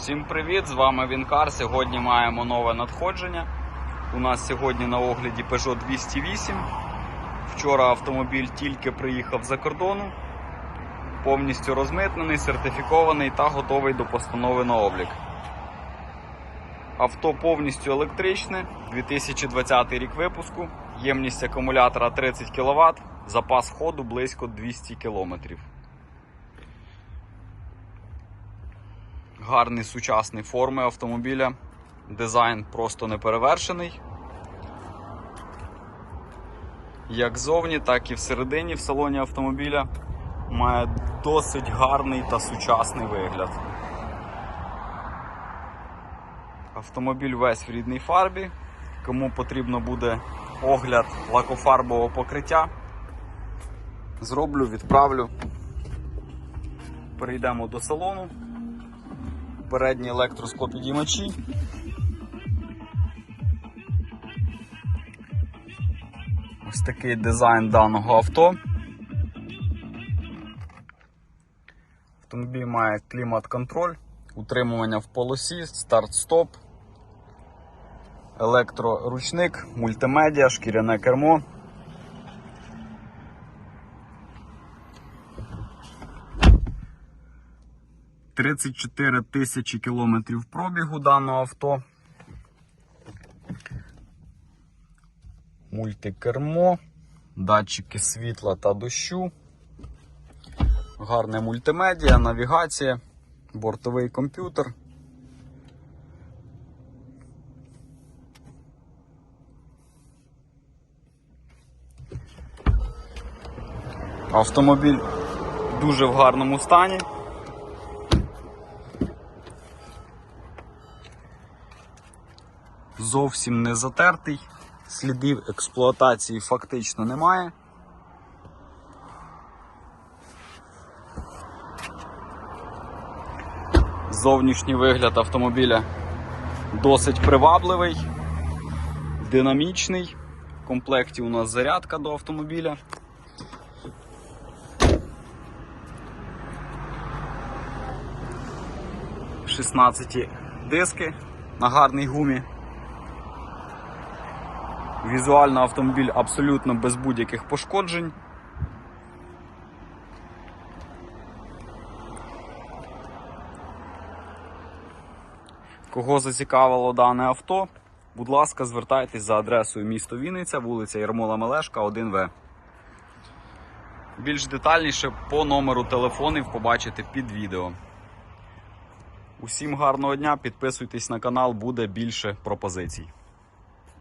Всім привіт! З вами Вінкар. Сьогодні маємо нове надходження. У нас сьогодні на огляді Peugeot 208. Вчора автомобіль тільки приїхав за кордону, повністю розмитнений, сертифікований та готовий до постанови на облік. Авто повністю електричне, 2020 рік випуску, ємність акумулятора 30 кВт, запас ходу близько 200 км. Гарний сучасний форми автомобіля. Дизайн просто неперевершений. Як ззовні, так і всередині в салоні автомобіля має досить гарний та сучасний вигляд. Автомобіль весь в рідній фарбі. Кому потрібно буде огляд лакофарбового покриття, зроблю, відправлю. Перейдемо до салону передні електросклопідіймачі. Ось такий дизайн даного авто. Автомобіль має клімат-контроль, утримування в полосі, старт-стоп, електроручник, мультимедіа, шкіряне кермо. – 34 тисячі кілометрів пробігу даного авто. Мультикермо, датчики світла та дощу, гарне мультимедіа, навігація, бортовий комп'ютер. Автомобіль дуже в гарному стані. Зовсім не затертий, слідів експлуатації фактично немає. Зовнішній вигляд автомобіля досить привабливий, динамічний. В комплекті у нас зарядка до автомобіля. Шістнадцяті диски на гарній гумі. Візуально автомобіль абсолютно без будь-яких пошкоджень. Кого зацікавило дане авто, будь ласка, звертайтесь за адресою місто Вінниця, вулиця Ярмола Мелешка, 1В. Більш детальніше по номеру телефонів побачите під відео. Усім гарного дня, підписуйтесь на канал, буде більше пропозицій.